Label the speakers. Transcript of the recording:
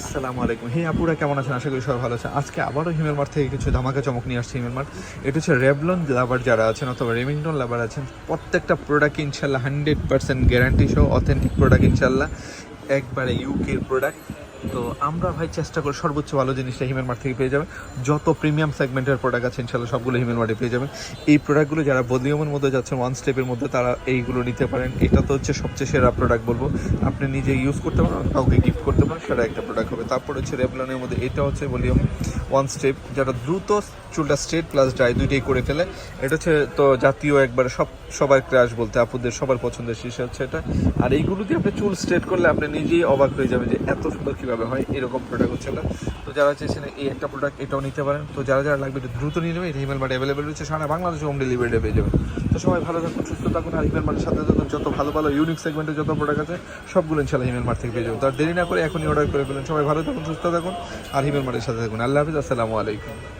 Speaker 1: আসসালামু আলাইকুম। হে আপুরা, কেমন আছেন? আশা করি সবাই ভালো আছে আজকে আবারও হিমেল মার্ট থেকে কিছু ধামাকা চমক নিয়ে আসছে হিমেল মার্ট এটা হচ্ছে রেভলন লাভার যারা আছেন অথবা রেমিংটন লাভার আছেন, প্রত্যেকটা প্রোডাক্ট ইনশাল্লাহ হান্ড্রেড পার্সেন্ট গ্যারান্টি সহ অথেন্টিক প্রোডাক্ট ইনশাল্লাহ একবারে ইউকের প্রোডাক্ট তো আমরা ভাই চেষ্টা করি সর্বোচ্চ ভালো জিনিসটা হিমেল মার্ট থেকে পেয়ে যাবেন যত প্রিমিয়াম সেগমেন্টের প্রোডাক্ট আছে ইনশাল্লাহ সবগুলো হিমেল মার্টে পেয়ে যাবেন এই প্রোডাক্টগুলো যারা ভলিউমের মধ্যে যাচ্ছেন ওয়ান স্টেপের মধ্যে তারা এইগুলো নিতে পারেন। এটা তো হচ্ছে সবচেয়ে সেরা প্রোডাক্ট বলব। আপনি নিজে ইউজ করতে পারেন কাউকে গিফট করতে পারেন, সেটা একটা প্রোডাক্ট হবে। তারপর হচ্ছে রেভলনের মধ্যে এটা হচ্ছে ভলিউম ওয়ান স্টেপ যারা দ্রুত চুলটা স্ট্রেট প্লাস ড্রাই দুইটাই করে ফেলে, এটা হচ্ছে তো জাতীয় একবার সব, সবার ক্রাশ বলতে আপুদের, সবার পছন্দের শীর্ষে হচ্ছে এটা। আর এইগুলো দিয়ে আপনি চুল স্ট্রেট করলে আপনি নিজেই অবাক হয়ে যাবে যে এত সুন্দর কীভাবে হয়, এরকম প্রোডাক্ট হচ্ছে এটা তো যারা চেয়েছেন এই একটা প্রোডাক্ট এটাও নিতে পারেন। তো যারা যারা লাগবে একটু দ্রুত নিয়ে নেবেন এটা হিমেল মার্ট অ্যাভেলেবেল রয়েছে। সারা বাংলাদেশে হোম ডেলিভারি পেয়ে যাবেন। তো সবাই ভালো থাকুন, সুস্থ থাকুন। আর হিমেল মার্টের সাথে থাকুন। যত ভালো ভালো ইউনিক সেগমেন্টের যত প্রোডাক্ট আছে, সবগুলো ইনশাল্লাহ হিমেল মার্ট থেকে পেয়ে যাবেন। তার দেরি না করে এখনই অর্ডার করে ফেলেন। সবাই ভালো থাকুন, সুস্থ থাকুন। আর হিমেল মার্টের সাথে থাকুন। আল্লাহ হাফিজ। আসসালামু আলাইকুম।